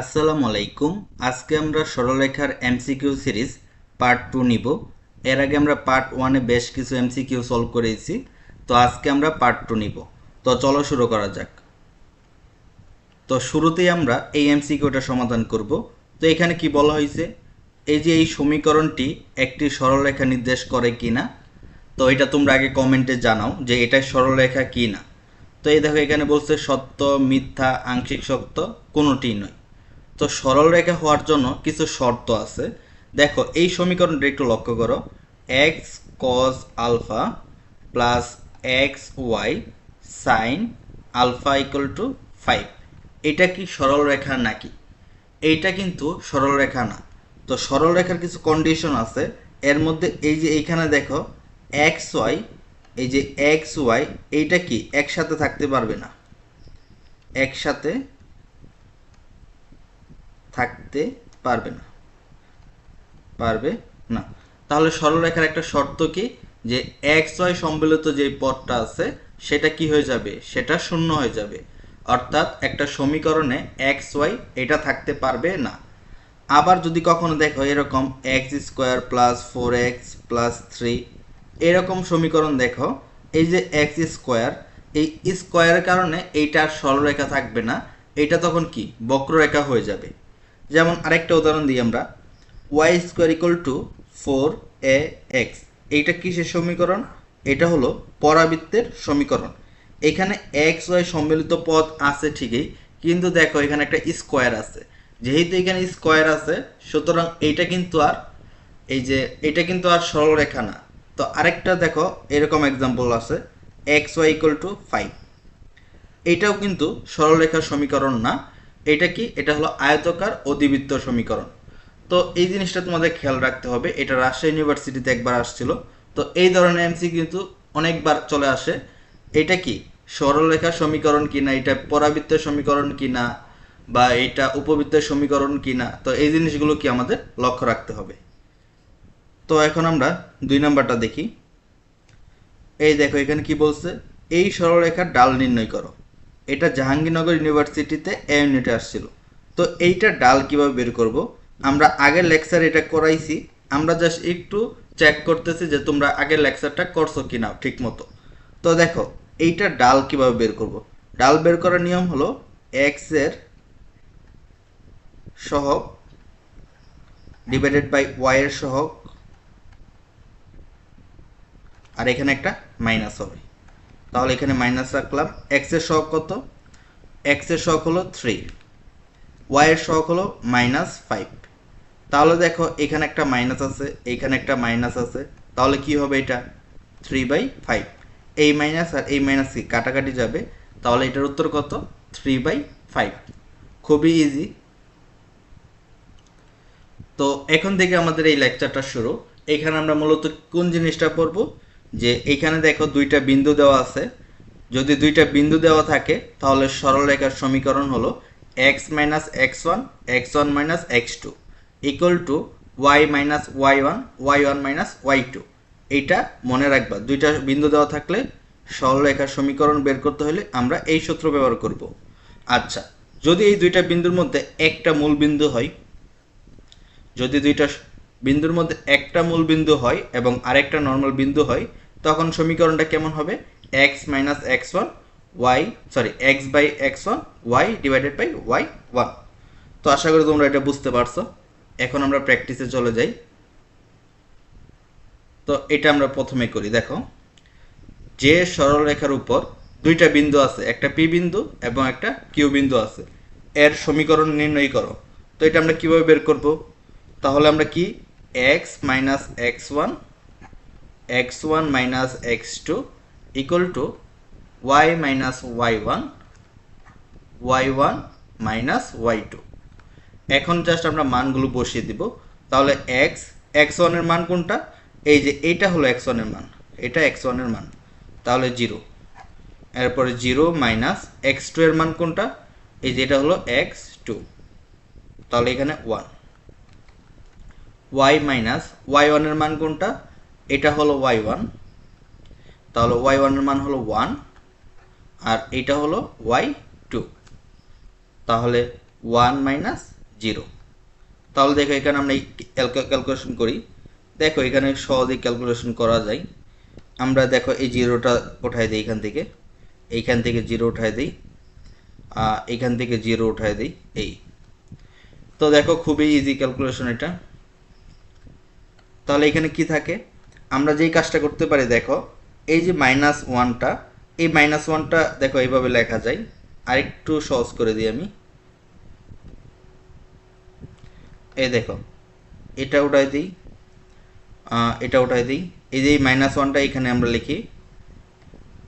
আসসালামু আলাইকুম। আজকে আমরা সরলরেখার এমসিকিউ সিরিজ পার্ট টু নিব। এর আগে আমরা পার্ট ওয়ানে বেশ কিছু এমসিকিউ সলভ করেছি। তো আজকে আমরা পার্ট টু নিব। তো চলো শুরু করা যাক। তো শুরুতেই আমরা এই এমসিকিউটা সমাধান করব। তো এখানে কি বলা হয়েছে? এই যে এই সমীকরণটি একটি সরলরেখা নির্দেশ করে কিনা? তো এটা তোমরা আগে কমেন্টে জানাও যে এটা সরলরেখা কি না তো এই দেখো এখানে বলছে সত্য, মিথ্যা, আংশিক সত্য কোনোটি নয়। তো সরল রেখা হওয়ার জন্য কিছু শর্ত আছে। দেখো, এই সমীকরণটা একটু লক্ষ্য করো। X cos alpha plus X Y sine alpha equal to five এটা কি সরল রেখা নাকি? এইটা কিন্তু সরল রেখা না। তো সরল রেখার কিছু কন্ডিশন আছে। এর মধ্যে এই যে এইখানে দেখো এক্স ওয়াই এই যে এক্স ওয়াই এইটা কি একসাথে থাকতে পারবে না? একসাথে থাকতে পারবে না। পারবে না। তাহলে সরলরেখার একটা শর্ত কি? যে এক্স ওয়াই সম্মিলিত যে পদটা আছে, সেটা কি হয়ে যাবে? সেটা শূন্য হয়ে যাবে। অর্থাৎ একটা সমীকরণে এক্স ওয়াই এটা থাকতে পারবে না। আবার যদি কখনো দেখো এরকম X square plus four X plus three এরকম সমীকরণ দেখো, এই যে এক্স স্কোয়ার এই স্কোয়ারের কারণে এইটার সরলরেখা থাকবে না। এটা তখন কি? বক্ররেখা হয়ে যাবে। যেমন আরেকটা উদাহরণ দিই আমরা Y square equal to four A X এইটা কিসের সমীকরণ? এটা হলো পরাবৃত্তের সমীকরণ। এখানে এক্স ওয়াই সম্মিলিত পদ আছে ঠিকই, কিন্তু দেখো এখানে একটা স্কোয়ার আছে। যেহেতু এখানে স্কোয়ার আছে, সুতরাং এইটা কিন্তু আর, এই যে এটা কিন্তু আর সরলরেখা না। তো আরেকটা দেখো, এরকম এক্সাম্পল আছে X Y equal to five এটাও কিন্তু সরলরেখার সমীকরণ না। এটা কি? এটা হলো আয়তকার অধিবৃত্ত সমীকরণ। তো এই জিনিসটা তোমাদের খেয়াল রাখতে হবে, এটা রাজশাহী ইউনিভার্সিটিতে একবার আসছিল। তো এই ধরনের এমসি কিন্তু অনেকবার চলে আসে। এটা কি? সরলরেখার সমীকরণ কিনা এটা পরাবৃত্তের সমীকরণ কিনা বা এটা উপবৃত্তের সমীকরণ কিনা তো এই জিনিসগুলো কি আমাদের লক্ষ্য রাখতে হবে। তো এখন আমরা দুই নাম্বারটা দেখি। এই দেখো, এখানে কি বলছে? এই সরলরেখার ডাল নির্ণয় করো। এটা জাহাঙ্গীরনগর ইউনিভার্সিটিতে এ ইউনিটে আসছিল। তো এইটা ডাল কীভাবে বের করব? আমরা আগের লেকচার এটা করাইছি, আমরা জাস্ট একটু চেক করতেছি যে তোমরা আগের লেকচারটা করছ কিনা ঠিক মতো তো দেখো, এইটা ডাল কীভাবে বের করব? ডাল বের করার নিয়ম হলো এক্সের সহগ ডিভাইডেড বাই ওয়াই এর সহগ, আর এখানে একটা মাইনাস হবে। তাহলে এখানে মাইনাস রাখলাম এক্সের সহগ কত? এক্সের সহগ হলো থ্রি ওয়াই এর সহগ হলো মাইনাস ফাইভ তাহলে দেখো এখানে একটা মাইনাস আছে, এখানে একটা মাইনাস আছে। তাহলে কি হবে এটা? থ্রি বাই ফাইভ এই মাইনাস আর এই মাইনাস কি কাটাকাটি যাবে? তাহলে এটার উত্তর কত? থ্রি বাই ফাইভ খুবই ইজি তো এখন থেকে আমাদের এই লেকচারটা শুরু। এখানে আমরা মূলত কোন জিনিসটা পড়ব? যে এখানে দেখো দুইটা বিন্দু দেওয়া আছে। যদি দুইটা বিন্দু দেওয়া থাকে, তাহলে সরলরেখার সমীকরণ হলো X minus X one X one minus X two equal to Y minus Y one Y one minus Y two এইটা মনে রাখবা। দুইটা বিন্দু দেওয়া থাকলে সরলরেখার সমীকরণ বের করতে হলে আমরা এই সূত্র ব্যবহার করব। আচ্ছা যদি এই দুইটা বিন্দুর মধ্যে একটা মূল বিন্দু হয়, যদি দুইটা বিন্দুর মধ্যে একটা মূল বিন্দু হয় এবং আরেকটা নর্মাল বিন্দু হয় তখন সমীকরণটা কেমন হবে? X minus X one Y sorry X by X one Y divided by Y one তো আশা করি তোমরা এটা বুঝতে পারছ। এখন আমরা প্র্যাকটিসে চলে যাই। তো এটা আমরা প্রথমে করি, দেখো। যে সরলরেখার উপর দুইটা বিন্দু আছে, একটা পি বিন্দু এবং একটা কিউ বিন্দু আছে, এর সমীকরণ নির্ণয় করো। তো এটা আমরা কীভাবে বের করব? তাহলে আমরা কি? X minus X one X one minus X two equal to Y minus Y one Y one minus Y two এখন জাস্ট আমরা মানগুলো বসিয়ে দিব। তাহলে এক্স এক্স ওয়ানের মান কোনটা? এই যে এইটা হলো এক্স ওয়ানের মান। এটা এক্স ওয়ানের মান। তাহলে জিরো এরপরে জিরো মাইনাস এক্স টু এর মান কোনটা? এই যেটা হলো এক্স টু তাহলে এখানে ওয়ান ওয়াই মাইনাস ওয়াই ওয়ানের মান কোনটা? এটা হলো ওয়াই ওয়ান তাহলে ওয়াই ওয়ানের মান হলো ওয়ান আর এটা হলো ওয়াই টু তাহলে ওয়ান মাইনাস জিরো তাহলে দেখো এখানে আমরা ক্যালকুলেশন করি। দেখো এখানে সহজেই ক্যালকুলেশন করা যায়। আমরা দেখো এই জিরোটা উঠাই দিই এখান থেকে। এইখান থেকে জিরো উঠাই দিই। এখান থেকে জিরো উঠাই দিই এই। তো দেখো খুবই ইজি ক্যালকুলেশন এটা। তাহলে এখানে কি থাকে? আমরা যেই কাজটা করতে পারি, দেখো, এই যে মাইনাস ওয়ানটা এই মাইনাস ওয়ানটা দেখো এইভাবে লেখা যায়। আরেকটু সহজ করে দিই আমি। এই দেখো, এটা উঠাই দিই এটা উঠাই দিই। এই যে এই মাইনাস ওয়ানটা এখানে আমরা লিখি,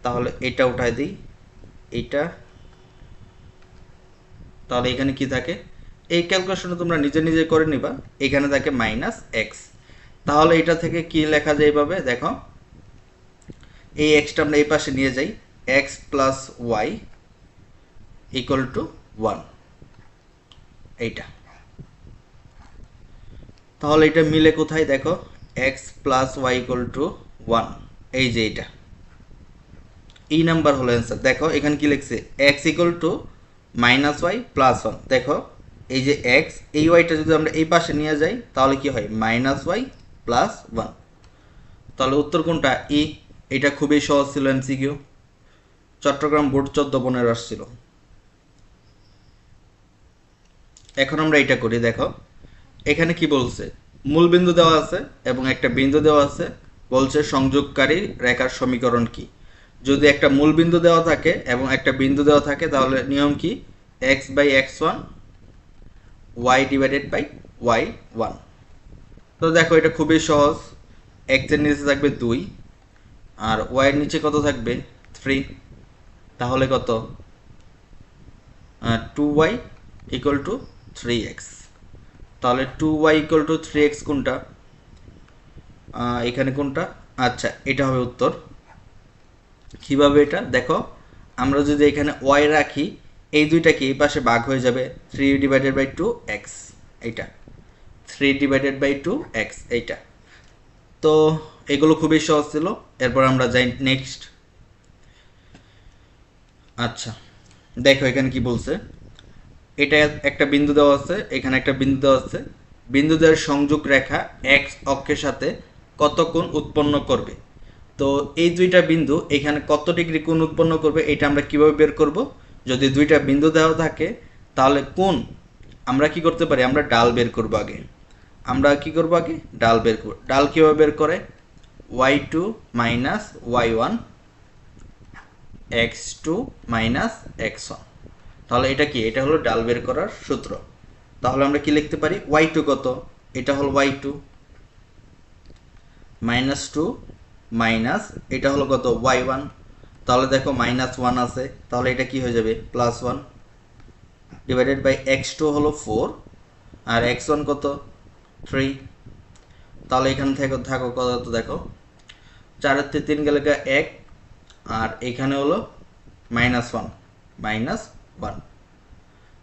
তাহলে এটা উঠাই দিই, এইটা। তাহলে এখানে কি থাকে? এই ক্যালকুলেশনটা তোমরা নিজে নিজে করে নিবা, এখানে থাকে মাইনাস এক্স তাহলে এটা থেকে কি লেখা যায় এইভাবে দেখো। এই এক্সটা আমরা এই পাশে নিয়ে যাই। X plus Y equal to one এইটা। তাহলে এটা মিলে কোথায়? দেখো X plus Y equal to one এই যে এইটা। এই নাম্বার হলো অ্যান্সার দেখো, এখানে কি লিখছে? X equal to minus Y plus one দেখো, এই যে এক্স এই ওয়াইটা যদি আমরা এই পাশে নিয়ে যাই, তাহলে কি হয়? মাইনাস ওয়াই প্লাস ওয়ান তাহলে উত্তর কোনটা? ই এটা খুবই সহজ ছিল এমসিকিউ চট্টগ্রাম বোর্ড চোদ্দ পনেরো আসছিল। এখন আমরা এটা করি, দেখো। এখানে কি বলছে? মূল বিন্দু দেওয়া আছে এবং একটা বিন্দু দেওয়া আছে। বলছে সংযোগকারী রেখার সমীকরণ কি? যদি একটা মূল বিন্দু দেওয়া থাকে এবং একটা বিন্দু দেওয়া থাকে, তাহলে নিয়ম কি? X by X one Y divided by Y one তো দেখো, এটা খুবই সহজ। এক্সের নিচে থাকবে দুই, আর ওয়াইয়ের নিচে কত থাকবে? থ্রি তাহলে কত? Two Y equal to three X তাহলে two Y equal to three X কোনটা? এখানে কোনটা? আচ্ছা এটা হবে উত্তর। কীভাবে এটা? দেখো, আমরা যদি এখানে ওয়াই রাখি, এই দুইটা কি এই পাশে ভাগ হয়ে যাবে? Three divided by two X এইটা। Three divided by two X এইটা তো এগুলো খুবই সহজ ছিল। এরপর আমরা যাই নেক্সট আচ্ছা দেখো এখানে কি বলছে। এটা একটা বিন্দু দেওয়া আছে, এখানে একটা বিন্দু দেওয়া আছে। বিন্দুদের সংযোগ রেখা এক্স অক্ষের সাথে কত কোণ উৎপন্ন করবে? তো এই দুইটা বিন্দু এখানে কত ডিগ্রি কোণ উৎপন্ন করবে এটা আমরা কীভাবে বের করব? যদি দুইটা বিন্দু দেওয়া থাকে, তাহলে কোণ আমরা কি করতে পারি? আমরা ডাল বের করব আগে। আমরা কি করব আগে? ডাল বের করব ডাল কীভাবে বের করে? Y two minus Y one X two minus X one তাহলে এটা কি? এটা হলো ডাল বের করার সূত্র। তাহলে আমরা কি লিখতে পারি? ওয়াই টু কত? এটা হলো Y two minus two minus এটা হলো কত? ওয়াই ওয়ান তাহলে দেখো মাইনাস ওয়ান আছে। তাহলে এটা কি হয়ে যাবে? Plus one divided by X two হলো ফোর আর এক্স ওয়ান কত? থ্রি তাহলে এখানে থেকে থাকো, কত দেখো? চারের থেকে তিন গেলে এক, আর এখানে হলো মাইনাস ওয়ান মাইনাস ওয়ান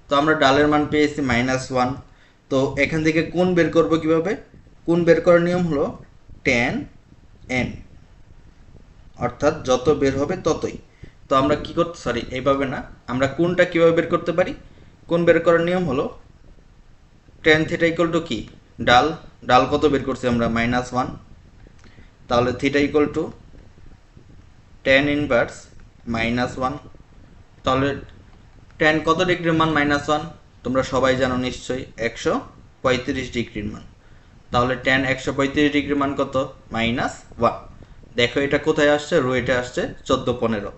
তো আমরা ডালের মান পেয়েছি মাইনাস ওয়ান তো এখান থেকে কোন বের করব কীভাবে? কোন বের করার নিয়ম হলো টেন এন অর্থাৎ যত বের হবে ততই। তো আমরা কি করতে সরি এইভাবে না, আমরা কোনটা কীভাবে বের করতে পারি? কোন বের করার নিয়ম হলো টেন থিটা ইকুয়াল টু কি? ডাল ডাল কত বের করছি আমরা? মাইনাস ওয়ান তাহলে theta equal to tan inverse minus one তাহলে টেন কত ডিগ্রির মান? মাইনাস ওয়ান তোমরা সবাই জানো নিশ্চয়ই, একশো পঁয়ত্রিশ ডিগ্রির মান। তাহলে টেন একশো পঁয়ত্রিশ ডিগ্রির মান কত? মাইনাস ওয়ান দেখো এটা কোথায় আসছে? রোয়েটে আসছে, চোদ্দ পনেরো।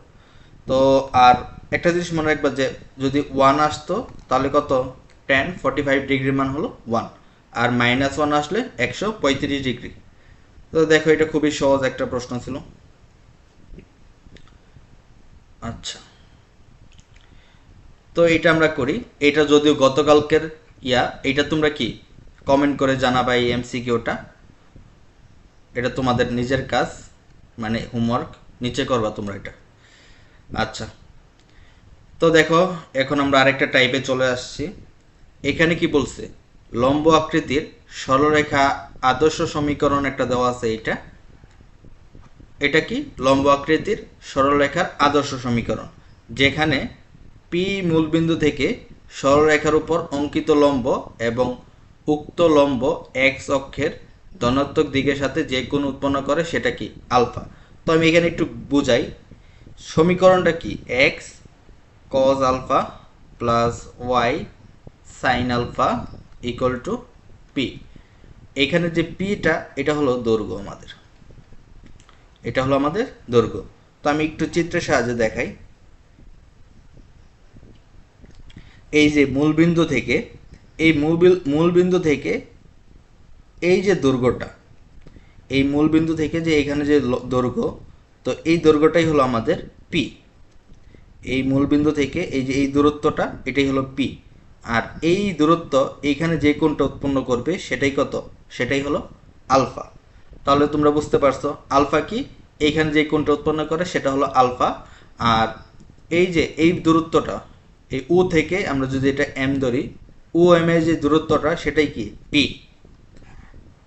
তো আর একটা জিনিস মনে রাখবা যে, যদি ওয়ান আসতো, তাহলে কত? টেন ফর্টি ফাইভ ডিগ্রির মান হলো ওয়ান আর মাইনাস ওয়ান আসলে একশো পঁয়ত্রিশ ডিগ্রি তো দেখো, এটা খুবই সহজ একটা প্রশ্ন ছিল। আচ্ছা। তো এটা আমরা করি। এটা যদিও গতকালকের ইয়া এটা তোমরা কি কমেন্ট করে জানাবা এই এমসিকিউটা এটা তোমাদের নিজের কাজ মানে হোমওয়ার্ক নিচে করবা তোমরা এটা। আচ্ছা। তো দেখো, এখন আমরা আরেকটা টাইপে চলে আসছি। এখানে কি বলছে? লম্ব আকৃতির সরলরেখা আদর্শ সমীকরণ একটা দেওয়া আছে এটা এটা কি? লম্ব আকৃতির সরলরেখার আদর্শ সমীকরণ, যেখানে পি মূলবিন্দু থেকে সরলরেখার উপর অঙ্কিত লম্ব এবং উক্ত লম্ব এক্স অক্ষের ধনাত্মক দিকের সাথে যে কোণ উৎপন্ন করে সেটা কি? আলফা। তো আমি এখানে একটু বুঝাই। সমীকরণটা কি? X cos alpha plus Y sine alpha equal to P এখানে যে পিটা এটা হলো দৈর্ঘ্য আমাদের। এটা হলো আমাদের দৈর্ঘ্য। তো আমি একটু চিত্রের সাহায্যে দেখাই। এই যে মূলবিন্দু থেকে, এই মূল মূলবিন্দু থেকে এই যে দৈর্ঘ্যটা, এই মূলবিন্দু থেকে যে এখানে যে দৈর্ঘ্য, তো এই দৈর্ঘ্যটাই হলো আমাদের পি এই মূলবিন্দু থেকে এই যে এই দূরত্বটা, এটাই হলো পি আর এই দূরত্ব এইখানে যে কোণটা উৎপন্ন করবে সেটাই কত? সেটাই হলো আলফা। তাহলে তোমরা বুঝতে পারছ, আলফা কি? এইখানে যে কোণটা উৎপন্ন করে সেটা হলো আলফা। আর এই যে এই দূরত্বটা, এই ও থেকে আমরা যদি এটা এম ধরি ও এম এর যে দূরত্বটা সেটাই কি? পি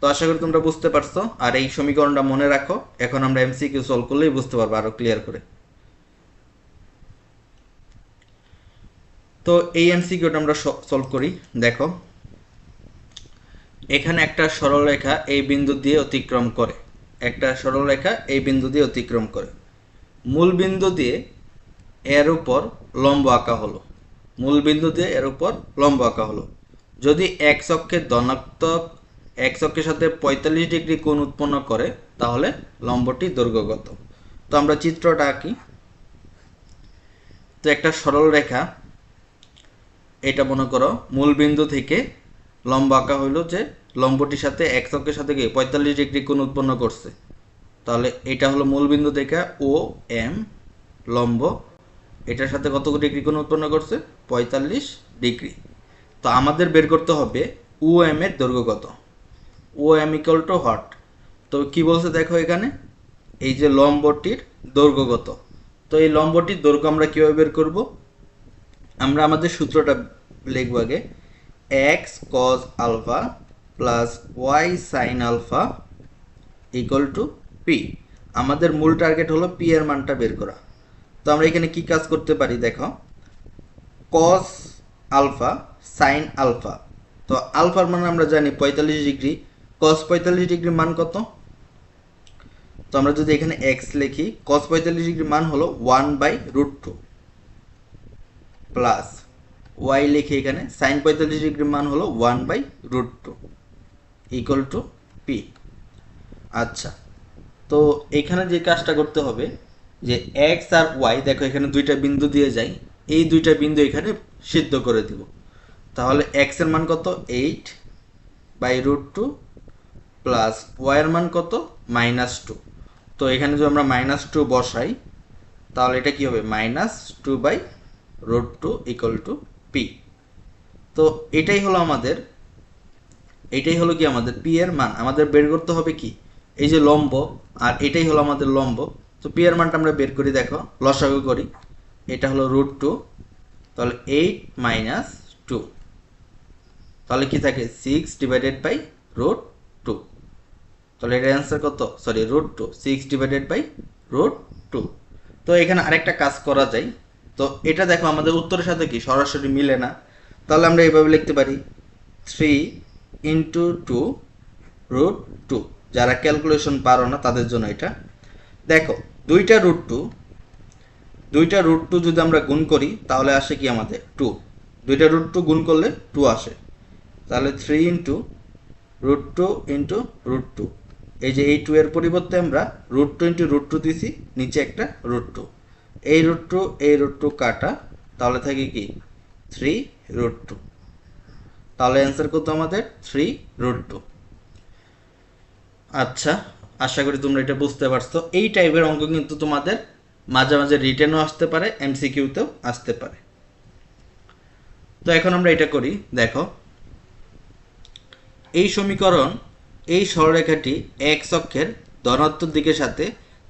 তো আশা করি তোমরা বুঝতে পারছ, আর এই সমীকরণটা মনে রাখো। এখন আমরা এমসিকিউ সলভ করলেই বুঝতে পারব আরও ক্লিয়ার করে। তো এই এমসিকিউটা আমরা সলভ করি। দেখো। এখানে একটা সরলরেখা এই বিন্দু দিয়ে অতিক্রম করে। একটা সরলরেখা এই বিন্দু দিয়ে অতিক্রম করে। মূল বিন্দু দিয়ে এর উপর লম্ব আঁকা হলো। মূল বিন্দু দিয়ে এর উপর লম্ব আঁকা হলো। যদি এক অক্ষের ধনাত্মক, এক অক্ষের সাথে পঁয়তাল্লিশ ডিগ্রি কোণ উৎপন্ন করে, তাহলে লম্বটি দৈর্ঘ্যগত। তো আমরা চিত্রটা আঁকি। তো একটা সরল রেখা এটা মনে করো মূল বিন্দু থেকে লম্ব আঁকা হইল যে লম্বটির সাথে অক্ষের সাথে গিয়ে পঁয়তাল্লিশ ডিগ্রি কোণ উৎপন্ন করছে। তাহলে এটা হলো মূল বিন্দু থেকে ও, এম, লম্ব। এটার সাথে কত ডিগ্রি কোণ উৎপন্ন করছে? পঁয়তাল্লিশ ডিগ্রি। তো আমাদের বের করতে হবে ও, এম এর দৈর্ঘ্য কত? ও, এম ইকুয়াল টু হট তো কি বলছে দেখো এখানে? এই যে লম্বটির দৈর্ঘ্য কত? তো এই লম্বটির দৈর্ঘ্য আমরা কীভাবে বের করব? আমরা আমাদের সূত্রটা লিখব আগে। X cos alpha plus Y sine alpha equal to P আমাদের মূল টার্গেট হলো পি এর মানটা বের করা। তো আমরা এখানে কি কাজ করতে পারি দেখো? কস আলফা সাইন আলফা তো আলফার মান আমরা জানি পঁয়তাল্লিশ ডিগ্রি। কস পঁয়তাল্লিশ ডিগ্রি মান কত? তো আমরা যদি এখানে এক্স লিখি কস পঁয়তাল্লিশ ডিগ্রি মান হলো one by root two plus Y লিখি এখানে সাইন পঁয়তাল্লিশ ডিগ্রি মান হলো one by root two equal to P আচ্ছা তো এখানে যে কাজটা করতে হবে, যে এক্স আর ওয়াই দেখো এখানে দুইটা বিন্দু দিয়ে যাই, এই দুইটা বিন্দু এখানে সিদ্ধ করে দিব। তাহলে এক্সের মান কত? Eight by root two plus Y এর মান কত? মাইনাস টু তো এখানে যদি আমরা মাইনাস টু বসাই, তাহলে এটা কি হবে? Minus two by root two equal to P তো এটাই হলো আমাদের, এটাই হলো কি আমাদের পি এর মান? আমাদের বের করতে হবে কি? এই যে লম্ব, আর এটাই হলো আমাদের লম্ব। তো পি এর মানটা আমরা বের করি, দেখো, লসাগু করি। এটা হলো রুট টু, তাহলে এইট মাইনাস টু। তাহলে কি থাকে? Six divided by root two. তাহলে এটার অ্যান্সার কত? Sorry, root two, six divided by root two. তো এখানে আরেকটা কাজ করা যায়। তো এটা দেখো, আমাদের উত্তরের সাথে কি? সরাসরি মিলে না। তাহলে আমরা এইভাবে লিখতে পারি three into two root two যারা ক্যালকুলেশন পারো না, তাদের জন্য এটা। দেখো, দুইটা রুট টু দুইটা রুট টু যদি আমরা গুণ করি, তাহলে আসে কি আমাদের? টু দুইটা রুট টু গুণ করলে টু আসে। তাহলে three into root two into root two এই যে এই টু এর পরিবর্তে আমরা root two into root two দিছি, নিচে একটা রুট টু এই রুট টু এই রুট টু কাটা, তাহলে থাকে কি? থ্রি রুট টু তাহলে অ্যান্সার কত আমাদের থ্রি রুট টু আচ্ছা আশা করি তোমরা এটা বুঝতে পারছ। এই টাইপের অঙ্ক কিন্তু তোমাদের মাঝে মাঝে রিটেনও আসতে পারে এমসিকিউতেও আসতে পারে। তো এখন আমরা এটা করি, দেখো। এই সমীকরণ, এই সরলরেখাটি এক্স অক্ষের ধনাত্মক দিকের সাথে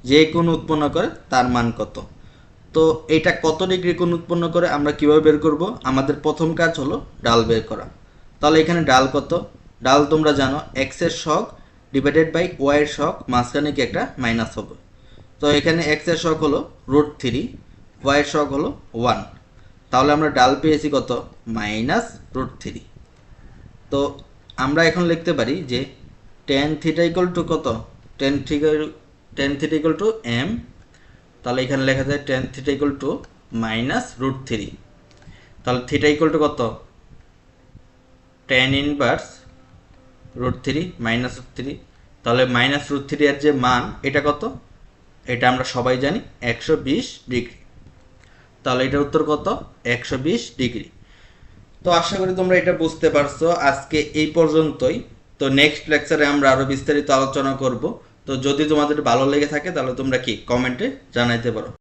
যে কোণ উৎপন্ন করে তার মান কত? তো এটা কত ডিগ্রি কোণ উৎপন্ন করে আমরা কীভাবে বের করব? আমাদের প্রথম কাজ হলো ডাল বের করা। তাহলে এখানে ডাল কত? ডাল তোমরা জানো এক্সের শখ ডিভাইডেড বাই ওয়াই এর শখ মাঝখানে কি একটা মাইনাস হবে। তো এখানে এক্সের শখ হলো রুট থ্রি ওয়াই এর শখ হলো ওয়ান তাহলে আমরা ডাল পেয়েছি কত? মাইনাস রুট থ্রি তো আমরা এখন লিখতে পারি যে টেন থিটা ইকুয়াল টু কত? Tan theta tan theta equal to M তাহলে এখানে লেখা যায় tan theta equal to minus root three তাহলে থিটা ইকুয়াল টু কত? Tan inverse root three minus root three তাহলে মাইনাস রুট থ্রি এর যে মান, এটা কত? এটা আমরা সবাই জানি একশো বিশ ডিগ্রি। তাহলে এটার উত্তর কত? একশো বিশ ডিগ্রি। তো আশা করি তোমরা এটা বুঝতে পারছ। আজকে এই পর্যন্তই। তো নেক্সট লেকচারে আমরা আরও বিস্তারিত আলোচনা করব। তো যদি তোমাদের ভালো লেগে থাকে তাহলে তোমরা কি কমেন্টে জানাইতে পারো।